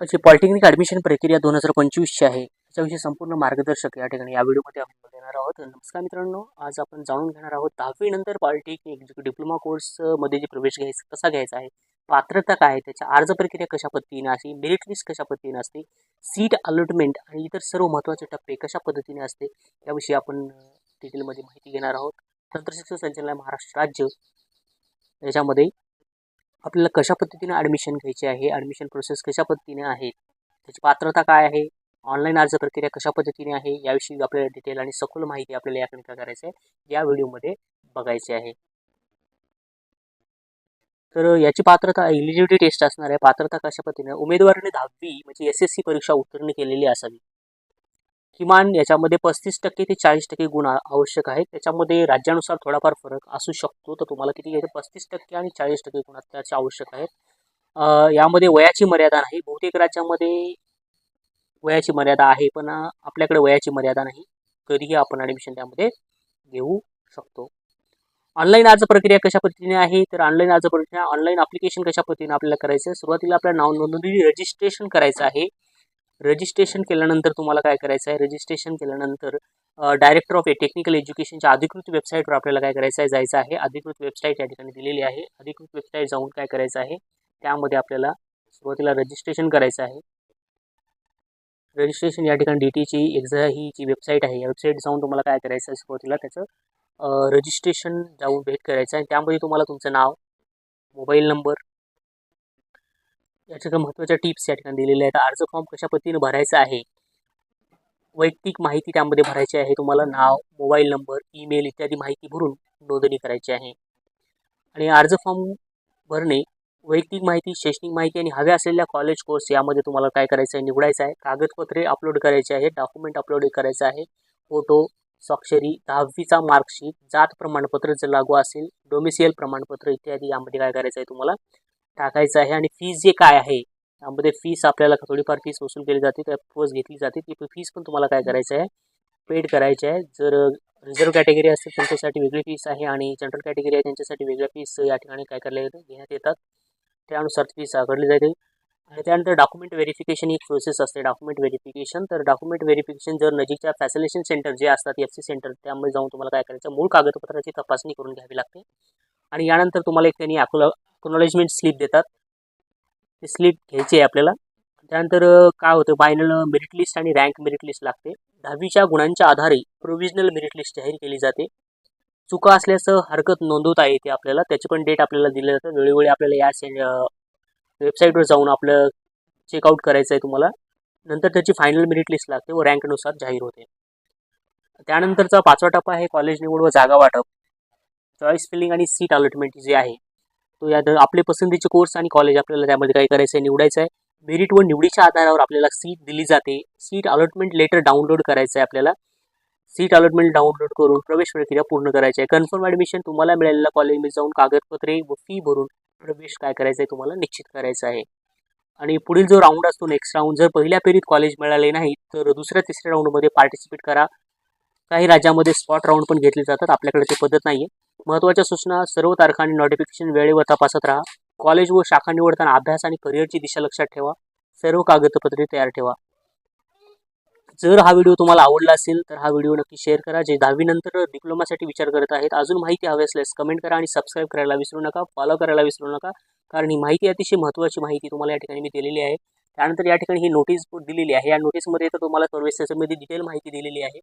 जी polytechnic admission प्रक्रिया दोन हजार पंचवीसची आहे. त्याच्याविषयी संपूर्ण मार्गदर्शक या ठिकाणी या व्हिडिओमध्ये आपण देणार आहोत. नमस्कार मित्रांनो आज आपण जाणून घेणार आहोत दहावीनंतर पॉलिटेक्निक जो डिप्लोमा कोर्समध्ये जे प्रवेश घ्यायचा कसा घ्यायचा आहे पात्रता काय आहे त्याच्या अर्ज प्रक्रिया कशा पद्धतीने असते मेरिट लिस्ट कशा पद्धतीने असते सीट अलॉटमेंट आणि इतर सर्व महत्त्वाचे टप्पे कशा पद्धतीने असते याविषयी आपण डिटेलमध्ये माहिती घेणार आहोत. तंत्रशिक्षण संचालनालय महाराष्ट्र राज्य. याच्यामध्ये आपल्याला कशा पद्धतीने ॲडमिशन घ्यायची आहे ॲडमिशन प्रोसेस कशा पद्धतीने आहे त्याची पात्रता काय आहे ऑनलाईन अर्ज प्रक्रिया कशा पद्धतीने आहे याविषयी आपल्याला डिटेल आणि सखोल माहिती आपल्याला याकडे काय करायचं आहे या व्हिडिओमध्ये बघायची आहे. तर याची पात्रता एलिजिबिलिटी टेस्ट असणार आहे. पात्रता कशा पद्धतीने? उमेदवाराने दहावी म्हणजे एस एस सी परीक्षा उत्तीर्ण केलेली असावी. किमान याच्यामध्ये पस्तीस टक्के ते चाळीस टक्के गुण आवश्यक आहेत. त्याच्यामध्ये राज्यानुसार थोडाफार फरक असू शकतो. तर तुम्हाला किती घ्यायचं? पस्तीस टक्के आणि चाळीस टक्के गुण त्याचे आवश्यक आहेत. यामध्ये वयाची मर्यादा नाही. बहुतेक राज्यामध्ये वयाची मर्यादा आहे पण आपल्याकडे वयाची मर्यादा नाही. कधीही आपण ॲडमिशन त्यामध्ये घेऊ शकतो. ऑनलाईन अर्ज प्रक्रिया कशा पद्धतीने आहे? तर ऑनलाईन अर्ज प्रक्रिया ऑनलाईन अप्लिकेशन कशा पद्धतीने आपल्याला करायचं आहे? सुरुवातीला आपल्याला नाव नोंदणी रजिस्ट्रेशन करायचं आहे. रजिस्ट्रेशन केल्यानंतर तुम्हाला काय करायचं आहे? रजिस्ट्रेशन केल्यानंतर डायरेक्टर ऑफ ए टेक्निकल एज्युकेशनच्या अधिकृत वेबसाईटवर आपल्याला काय करायचं आहे जायचं आहे. अधिकृत वेबसाईट या ठिकाणी दिलेली आहे. अधिकृत वेबसाईट जाऊन काय करायचं आहे? त्यामध्ये आपल्याला सुरुवातीला रजिस्ट्रेशन करायचं आहे. रजिस्ट्रेशन या ठिकाणी डी टीची एक्झा ही जी वेबसाईट आहे या वेबसाईट जाऊन तुम्हाला काय करायचं आहे सुरुवातीला? त्याचं रजिस्ट्रेशन जाऊन भेट करायचं आहे. त्यामध्ये तुम्हाला तुमचं नाव मोबाईल नंबर याच्या काही महत्त्वाच्या टिप्स या ठिकाणी दिलेल्या आहेत. अर्ज फॉर्म कशा पद्धतीने भरायचा आहे? वैयक्तिक माहिती त्यामध्ये भरायची आहे. तुम्हाला नाव मोबाईल नंबर ईमेल इत्यादी माहिती भरून नोंदणी करायची आहे. आणि अर्ज फॉर्म भरणे वैयक्तिक माहिती शैक्षणिक माहिती आणि हव्या असलेल्या कॉलेज कोर्स यामध्ये तुम्हाला काय करायचं आहे निवडायचं आहे. कागदपत्रे अपलोड करायचे आहे. डॉक्युमेंट अपलोड करायचं आहे. फोटो स्वाक्षरी दहावीचा मार्कशीट जात प्रमाणपत्र जर लागू असेल डोमिसियल प्रमाणपत्र इत्यादी यामध्ये काय करायचं आहे तुम्हाला? टाकायचं आहे आणि फीज जे काय आहे त्यामध्ये फीस आपल्याला थोडीफार फीस वसूल केली जाते त्या फीस घेतली जाते. ती फीस पण तुम्हाला काय करायचं आहे पेड करायची आहे. जर रिझर्व कॅटेगरी असेल त्यांच्यासाठी वेगळी फीस आहे आणि जनरल कॅटेगरी आहे त्यांच्यासाठी वेगळ्या फीस या ठिकाणी काय करल्या घेण्यात येतात. त्यानुसार फीस आकारली जाते. आणि त्यानंतर डॉक्युमेंट व्हेरिफिकेशन ही प्रोसेस असते. डॉक्युमेंट व्हेरिफिकेशन तर डॉक्युमेंट व्हेरिफिकेशन जर नजीकच्या फॅसिलेशन सेंटर जे असतात एफ सी सेंटर त्यामध्ये जाऊन तुम्हाला काय करायचं मूळ कागदपत्राची तपासणी करून घ्यावी लागते. आणि यानंतर तुम्हाला एक त्यांनी अकोला अक्नॉलेजमेंट स्लिप देतात. ते स्लिप घ्यायची आहे आपल्याला. त्यानंतर काय होतं? फायनल मेरिट लिस्ट आणि रँक मेरिट लिस्ट लागते. दहावीच्या गुणांच्या आधारे प्रोव्हिजनल मेरिट लिस्ट जाहीर केली जाते. चुका असल्याचं हरकत नोंदवता येते आपल्याला. त्याची पण डेट आपल्याला दिलं जातं. वेळोवेळी आपल्याला या से वेबसाईटवर जाऊन आपलं चेकआउट करायचं आहे तुम्हाला. नंतर त्याची फायनल मेरिट लिस्ट लागते व रँकनुसार जाहीर होते. त्यानंतरचा पाचवा टप्पा आहे कॉलेज निवड व जागा वाटप. चॉईस फिलिंग आणि सीट अलॉटमेंट जे आहे तो या आपले पसंतीचे कोर्स आणि कॉलेज आपल्याला त्यामध्ये काय करायचं आहे निवडायचं आहे मेरिट व निवडीच्या आधारावर आपल्याला सीट दिली जाते. सीट अलॉटमेंट लेटर डाउनलोड करायचं आहे आपल्याला. सीट अलॉटमेंट डाउनलोड करून प्रवेश प्रक्रिया पूर्ण करायची आहे. कन्फर्म ॲडमिशन तुम्हाला मिळालेल्या कॉलेजमध्ये जाऊन कागदपत्रे व फी भरून प्रवेश काय करायचा आहे तुम्हाला निश्चित करायचा आहे. आणि पुढील जो राऊंड असतो नेक्स्ट राऊंड जर पहिल्या फेरीत कॉलेज मिळाले नाही तर दुसऱ्या तिसऱ्या राऊंडमध्ये पार्टिसिपेट करा. काही राज्यामध्ये स्पॉट राऊंड पण घेतले जातात. आपल्याकडे ते पद्धत नाही आहे महत्त्वाच्या सूचना सर्व तारखा आणि नोटिफिकेशन वेळेवर तपासत राहा. कॉलेज व शाखा निवडताना अभ्यास आणि करिअरची दिशा लक्षात ठेवा. सर्व कागदपत्रे तयार ठेवा. जर हा व्हिडिओ तुम्हाला आवडला असेल तर हा व्हिडिओ नक्की शेअर करा. जे दहावीनंतर डिप्लोमासाठी विचार करत आहेत अजून माहिती हवी असल्यास कमेंट करा आणि सबस्क्राईब करायला विसरू नका फॉलो करायला विसरू नका. कारण ही माहिती अतिशय महत्त्वाची माहिती तुम्हाला या ठिकाणी मी दिलेली आहे. त्यानंतर या ठिकाणी ही नोटीस दिलेली आहे. या नोटीसमध्ये तर तुम्हाला सर्विसेसमध्ये डिटेल माहिती दिलेली आहे.